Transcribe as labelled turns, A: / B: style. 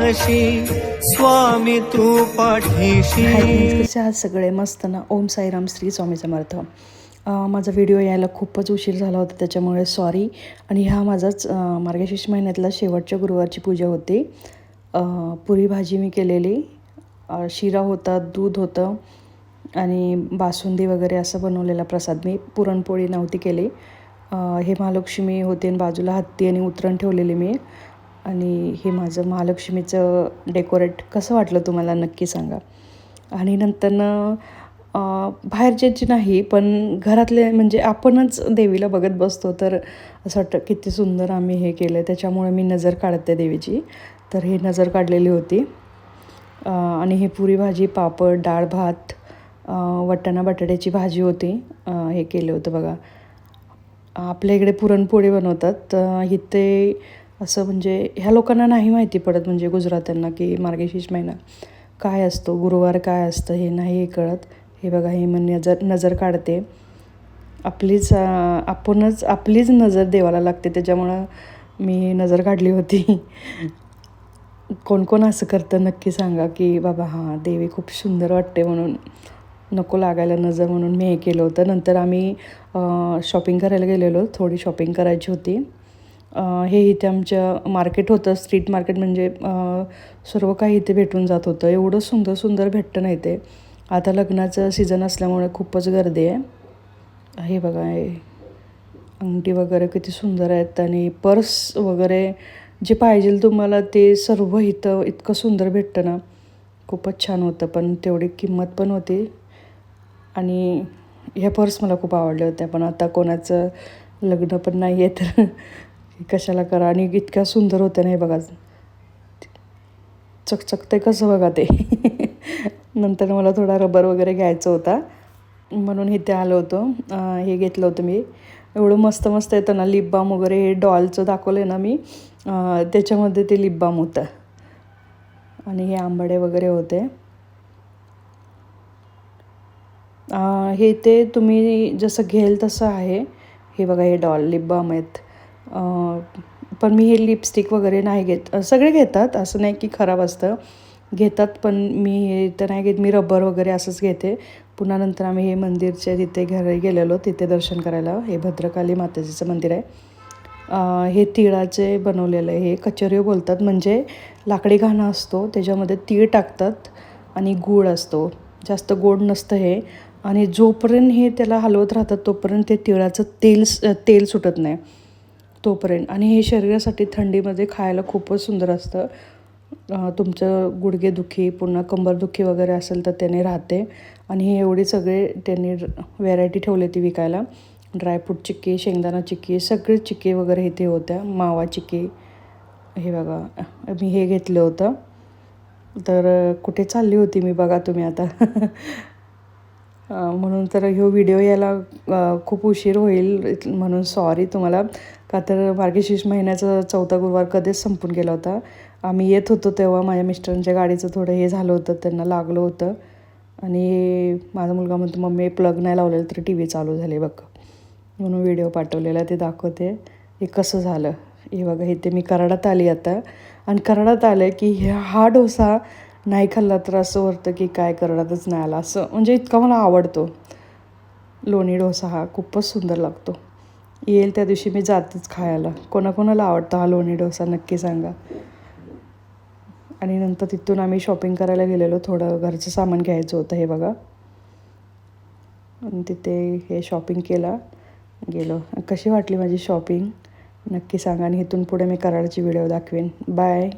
A: पाठीशी स्वामी तू पाठीशी.
B: आज सगळे मस्त ना? ओम साईराम श्री स्वामी समर्थ. माझा व्हिडिओ यायला खूपच उशीर झाला होता त्याच्यामुळे सॉरी आणि हा माझाच मार्गशीर्ष महिन्यातला शेवटच्या गुरुवारची पूजा होती. पुरी भाजी मी केलेली. शिरा होता दूध होतं. आणि बासुंदी वगैरे असं बनवलेला प्रसाद मी पुरणपोळी नव्हती केली. हे महालक्ष्मी होते आणि बाजूला हत्ती आणि उतरण ठेवलेली मी. आणि हे माझं महालक्ष्मीचं डेकोरेट कसं वाटलं तुम्हाला नक्की सांगा. आणि नंतरनं बाहेरच्याची नाही पण घरातले म्हणजे आपणच देवीला बघत बसतो तर असं वाटतं किती सुंदर आम्ही हे केलं त्याच्यामुळे मी नजर काढते देवीची. तर ही नजर काढलेली होती. आणि हे पुरी भाजी पापड डाळ भात वटाणा बटाट्याची भाजी होती. हे केलं होतं बघा. आपल्या इकडे पुरणपोळी बनवतात. तर इथे असं म्हणजे ह्या लोकांना नाही माहिती पडत म्हणजे गुजरात्यांना की मार्गशीर्ष महिना काय असतो गुरुवार काय असतं हे नाही कळत. हे बघा हे मन नजर नजर काढते. आपलीच आपणच आपलीच नजर देवाला लागते. त्याच्यामुळं मी नजर काढली होती. कोण कोण असं करतं नक्की सांगा की बाबा हां देवी खूप सुंदर वाटते म्हणून. नको लागायला नजर म्हणून मी हे केलं होतं. नंतर आम्ही शॉपिंग करायला गेलेलो. थोडी शॉपिंग करायची होती. हे इथे आमच्या मार्केट होतं. स्ट्रीट मार्केट म्हणजे सर्व काही इथे भेटून जात होतं. एवढं सुंदर सुंदर भेटतं नाही ते. आता लग्नाचं सीझन असल्यामुळे खूपच गर्दी आहे. हे बघा हे अंगठी वगैरे किती सुंदर आहेत. आणि पर्स वगैरे जे पाहिजे तुम्हाला ते सर्व इथं इतकं सुंदर भेटतं ना. खूपच छान होतं पण तेवढी किंमत पण होती. आणि ह्या पर्स मला खूप आवडल्या होत्या पण आता कोणाचं लग्न पण नाही आहे तर कशाला करा? आणि इतक्या सुंदर होत्या ना हे बघा. चकचकते कसं बघा ते. नंतर मला थोडा रबर वगैरे घ्यायचा होता. म्हणून इथे आलो होतो. हे घेतलं होतं मी. एवढं मस्त मस्त येतं ना लिप बाम वगैरे हे डॉलचं दाखवलं आहे ना मी. त्याच्यामध्ये ते लिप बाम होतं. आणि हे आंबाडे वगैरे होते. हे ते तुम्ही जसं घेल तसं आहे. हे बघा हे डॉल लिप बाम आहेत. पण मी हे लिपस्टिक वगैरे नाही घेत. सगळे घेतात असं नाही की खराब असतं. घेतात पण मी हे तर नाही घेत. मी रबर वगैरे असंच घेते. पुन्हा नंतर आम्ही हे मंदिरच्या तिथे घरी गेलेलो तिथे दर्शन करायला. हे भद्रकाली माताजीचं मंदिर आहे. हे तिळाचे बनवलेलं आहे. हे कचोरी बोलतात. म्हणजे लाकडी घाणा असतो त्याच्यामध्ये तीळ टाकतात आणि गूळ असतो. जास्त गोड नसतं हे. आणि जोपर्यंत हे त्याला हलवत राहतात तोपर्यंत ते तिळाचं तेल तेल सुटत नाही. तोपर्यंत. आणि हे शरीरासाठी थंडीमध्ये खायला खूपच सुंदर असतं. तुमचं गुडघेदुखी पुन्हा कंबरदुखी वगैरे असेल तर त्याने राहते. आणि हे एवढे सगळे त्यांनी व्हेरायटी ठेवली ती विकायला. ड्रायफ्रूट चिक्की शेंगदाणा चिक्की सगळे चिक्की वगैरे इथे होत्या. मावा चिक्की हे बघा मी हे घेतलं होतं. तर कुठे चालली होती मी बघा तुम्ही आता. म्हणून तर ह्यो व्हिडिओ यायला खूप उशीर होईल म्हणून सॉरी तुम्हाला. का तर मार्गशीर्ष महिन्याचा चौथा गुरुवार कधीच संपून गेला होता. आम्ही येत होतो तेव्हा माझ्या मिस्टरांच्या गाडीचं थोडं हे झालं होतं त्यांना लागलं होतं. आणि माझा मुलगा म्हणतो मम्मी प्लग नाही लावलेलं तर टी व्ही चालू झाले बघ. म्हणून व्हिडिओ पाठवलेला ते दाखवते. हे कसं झालं? हे बघा इथे मी कराडात आली आता. आणि कराडात आलं की हे हा डोसा नाही खाल्ला तर असं वरतं की काय कराडातच नाही आला असं. म्हणजे इतका मला आवडतो. लोणी डोसा हा खूपच सुंदर लागतो. येईल त्या दिवशी मी जातेच खायला. कोणाकोणाला आवडतो हा लोणी डोसा नक्की सांगा. आणि नंतर तिथून आम्ही शॉपिंग करायला गेलेलो. थोडं घरचं सामान घ्यायचं होतं हे बघा. आणि तिथे हे शॉपिंग केला. गेलो. कशी वाटली माझी शॉपिंग नक्की सांगा आणि इथून पुढे मी कराडची व्हिडिओ दाखवेन. बाय